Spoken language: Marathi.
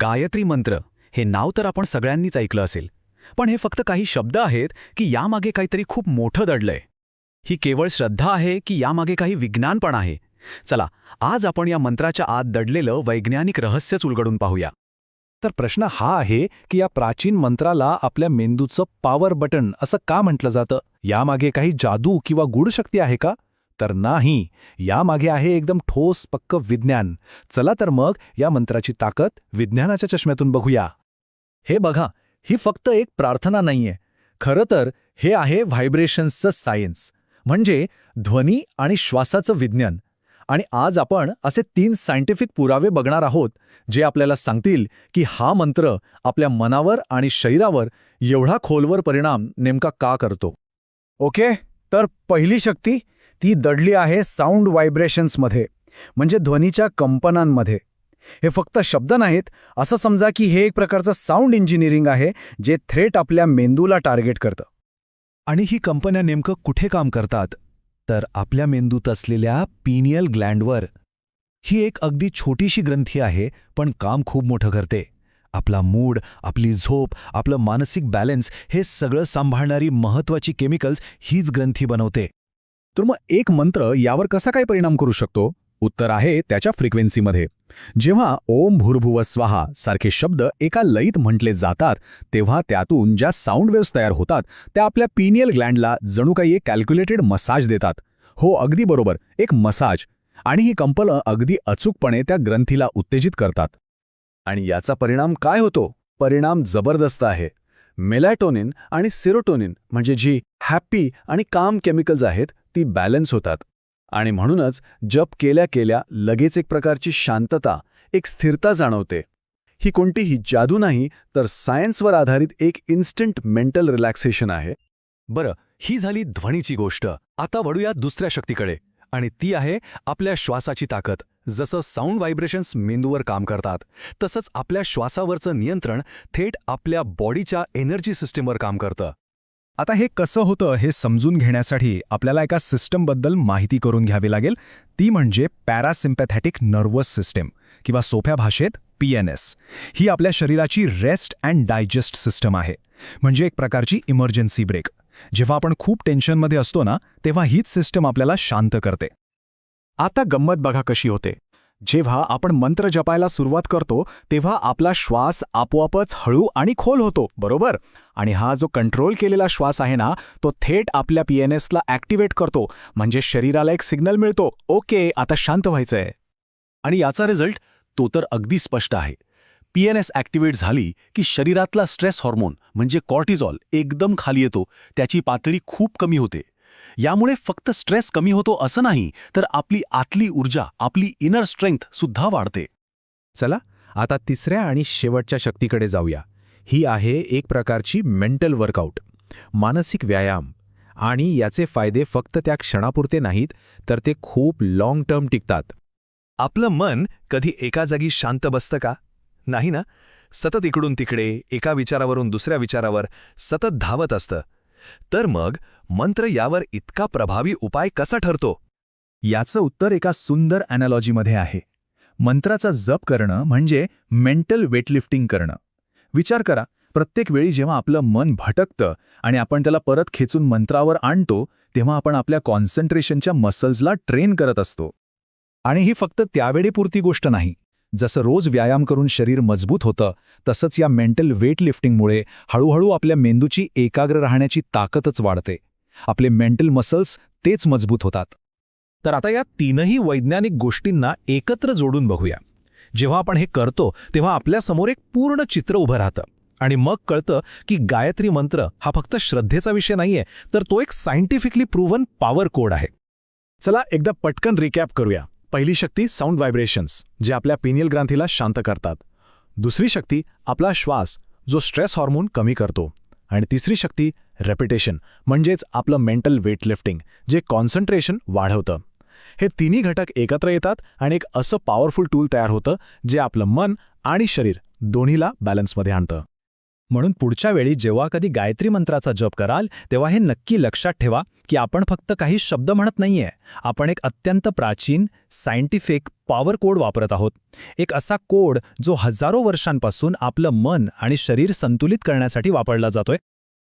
गायत्री मंत्र हे नाव तर आपण सगळ्यांनीच ऐकलं असेल. पण हे फक्त काही शब्द आहेत की यामागे काहीतरी खूप मोठं दडलंय. ही केवळ श्रद्धा आहे की यामागे काही विज्ञान पण आहे. चला आज आपण या मंत्राच्या आत दडलेलं वैज्ञानिक रहस्यच उलगडून पाहूया. तर प्रश्न हा आहे की या प्राचीन मंत्राला आपल्या मेंदूचं पॉवर बटन असं का म्हटलं जातं? यामागे काही जादू किंवा गूढ शक्ती आहे का? तर नाही. यामागे आहे एकदम ठोस पक्क विज्ञान. चला तर मग या मंत्राची ताकद विज्ञानाच्या चष्म्यातून बघूया. हे बघा ही फक्त एक प्रार्थना नाहीये. खरं तर हे आहे व्हायब्रेशन्सचं सायन्स म्हणजे ध्वनी आणि श्वासाचं विज्ञान. आणि आज आपण असे तीन सायंटिफिक पुरावे बघणार आहोत जे आपल्याला सांगतील की हा मंत्र आपल्या मनावर आणि शरीरावर एवढा खोलवर परिणाम नेमका का करतो. ओके? तर पहिली शक्ती ती दडली आहे साऊंड व्हायब्रेशन्समध्ये म्हणजे ध्वनीच्या कंपनांमध्ये. हे फक्त शब्द नाहीत असं समजा की हे एक प्रकारचं साऊंड इंजिनिअरिंग आहे जे थ्रेट आपल्या मेंदूला टार्गेट करतं. आणि ही कंपन्या नेमकं कुठे काम करतात? तर आपल्या मेंदूत असलेल्या पिनियल ग्लँडवर. ही एक अगदी छोटीशी ग्रंथी आहे पण काम खूप मोठं करते. आपला मूड आपली झोप आपलं मानसिक बॅलन्स हे सगळं सांभाळणारी महत्वाची केमिकल्स हीच ग्रंथी बनवते. तर मग एक मंत्र यावर कसा काय परिणाम करू शकतो? उत्तर आहे त्याच्या फ्रिक्वेन्सीमध्ये जेव्हा ओम भूर्भुव स्वाहा सारखे शब्द एका लयीत म्हटले जातात तेव्हा त्यातून ज्या साऊंड वेव्स तयार होतात त्या आपल्या पिनियल ग्लँडला जणू काही एक कॅल्क्युलेटेड मसाज देतात. हो अगदी बरोबर एक मसाज आणि ही कंपनं अगदी अचूकपणे त्या ग्रंथीला उत्तेजित करतात. आणि याचा परिणाम काय होतो? परिणाम जबरदस्त आहे. मेलॅटोनिन आणि सिरोटोनिन म्हणजे जी हॅप्पी आणि काम केमिकल्स आहेत ती बॅलन्स होतात. आणि म्हणूनच जप केल्या केल्या लगेच एक प्रकारची शांतता एक स्थिरता जाणवते. ही कोणतीही जादू नाही तर सायन्सवर आधारित एक इन्स्टंट मेंटल रिलॅक्सेशन आहे. बरं ही झाली ध्वनीची गोष्ट. आता वळूया दुसऱ्या शक्तीकडे. आणि ती आहे आपल्या श्वासाची ताकद. जसं साऊंड व्हायब्रेशन्स मेंदूवर काम करतात तसंच आपल्या श्वासावरचं नियंत्रण थेट आपल्या बॉडीच्या एनर्जी सिस्टीमवर काम करतं. आता हे कसं होतं हे समजून घेण्यासाठी आपल्याला एका सिस्टमबद्दल माहिती करून घ्यावी लागेल. ती म्हणजे पॅरासिम्पॅथॅटिक नर्वस सिस्टम किंवा सोप्या भाषेत पी एन एस. ही आपल्या शरीराची रेस्ट अँड डायजेस्ट सिस्टम आहे. म्हणजे एक प्रकारची इमर्जन्सी ब्रेक. जेव्हा आपण खूप टेन्शनमध्ये असतो ना तेव्हा हीच सिस्टम आपल्याला शांत करते. आता गंमत बघा कशी होते. जेव्हा आपण मंत्र जपायला सुरुवात करतो तेव्हा आपला श्वास आपोआपच हळू आणि खोल होतो बरोबर? आणि हा जो कंट्रोल केलेला श्वास आहे ना तो थेट आपल्या पी एन एसला ॲक्टिवेट करतो म्हणजे शरीराला एक सिग्नल मिळतो. ओके आता शांत व्हायचंय. आणि याचा रिझल्ट तो तर अगदी स्पष्ट आहे. पी एन एस ॲक्टिवेट झाली की शरीरातला स्ट्रेस हॉर्मोन म्हणजे कॉर्टिझॉल एकदम खाली येतो. त्याची पातळी खूप कमी होते. यामुळे फक्त स्ट्रेस कमी होतो असं नाही तर आपली आतली ऊर्जा आपली इनर स्ट्रेंथ सुद्धा वाढते. चला आता तिसऱ्या आणि शेवटच्या शक्तीकडे जाऊया. ही आहे एक प्रकारची मेंटल वर्कआउट मानसिक व्यायाम. आणि याचे फायदे फक्त त्या क्षणापुरते नाहीत तर ते खूप लाँग टर्म टिकतात. आपलं मन कधी एका जागी शांत बसतं का? नाही ना? सतत इकडून तिकडे एका विचारावरून दुसऱ्या विचारावर सतत धावत असतं. तर मग मंत्र यावर इतका प्रभावी उपाय कसा ठरतो? याचं उत्तर एका सुंदर अॅनॉलॉजीमध्ये आहे. मंत्राचा जप करणं म्हणजे मेंटल वेटलिफ्टिंग करणं. विचार करा प्रत्येक वेळी जेव्हा आपलं मन भटकतं आणि आपण त्याला परत खेचून मंत्रावर आणतो तेव्हा आपण आपल्या कॉन्सन्ट्रेशनच्या मसल्सला ट्रेन करत असतो. आणि ही फक्त त्यावेळेपुरती गोष्ट नाही. जसं रोज व्यायाम करून शरीर मजबूत होतं तसंच या मेंटल वेट लिफ्टिंगमुळे हळूहळू आपल्या मेंदूची एकाग्र राहण्याची ताकदच वाढते. आपले मेंटल मसल्स तेच मजबूत होतात. तर आता या तीनही वैज्ञानिक गोष्टींना एकत्र जोडून बघूया. जेव्हा आपण हे करतो तेव्हा आपल्यासमोर एक पूर्ण चित्र उभं राहतं. आणि मग कळतं की गायत्री मंत्र हा फक्त श्रद्धेचा विषय नाहीये तर तो एक सायंटिफिकली प्रूव्हन पॉवर कोड आहे. चला एकदा पटकन रिकॅप करूया. पहिली शक्ती साऊंड व्हायब्रेशन्स जे आपल्या पिनियल ग्रांथीला शांत करतात. दुसरी शक्ती आपला श्वास जो स्ट्रेस हॉर्मोन कमी करतो. आणि तिसरी शक्ती रेपिटेशन म्हणजेच आपलं मेंटल वेटलिफ्टिंग जे कॉन्सन्ट्रेशन वाढवतं. हे तिन्ही घटक एकत्र येतात आणि एक असं पॉवरफुल टूल तयार होतं जे आपलं मन आणि शरीर दोन्हीला बॅलन्समध्ये आणतं. म्हणून पुढच्या वेळी जेव्हा कधी गायत्री मंत्राचा जप कराल तेव्हा हे नक्की लक्षात ठेवा की आपण फक्त काही शब्द म्हणत नाहीये. आपण एक अत्यंत प्राचीन सायंटिफिक पॉवर कोड वापरत आहोत. एक असा कोड जो हजारो वर्षांपासून आपलं मन आणि शरीर संतुलित करण्यासाठी वापरला जातोय.